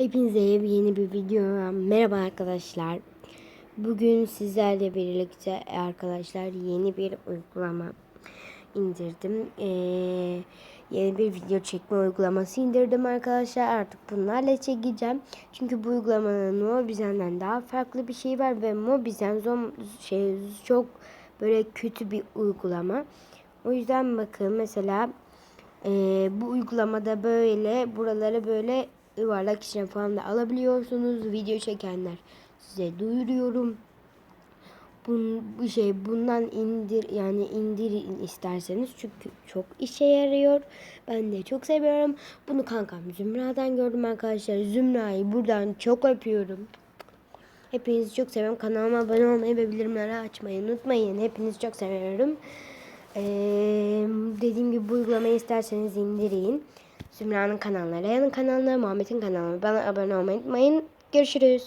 Hepinize yeni bir video. Merhaba arkadaşlar. Bugün sizlerle birlikte arkadaşlar yeni bir uygulama indirdim. Ee, yeni bir video çekme uygulaması indirdim arkadaşlar. Artık bunlarla çekeceğim. Çünkü bu uygulamanın Mobizen'den daha farklı bir şey var ve Mobizen şey çok böyle kötü bir uygulama. O yüzden bakın mesela ee, bu uygulamada böyle buraları böyle yuvarlak işlem falan da alabiliyorsunuz. Video çekenler size duyuruyorum. Bun, bu şey bundan indir yani indirin isterseniz çünkü çok işe yarıyor. Ben de çok seviyorum. Bunu kankam Zümra'dan gördüm arkadaşlar. Zümra'yı buradan çok öpüyorum. Hepinizi çok seviyorum. Kanalıma abone olmayı ve bildirimleri açmayı unutmayın. Hepinizi çok seviyorum. Ee, dediğim gibi bu uygulamayı isterseniz indirin. Zümra'nın kanalına, Reyhan'ın kanalına, Muhammed'in kanalına bana abone olmayı unutmayın. Görüşürüz.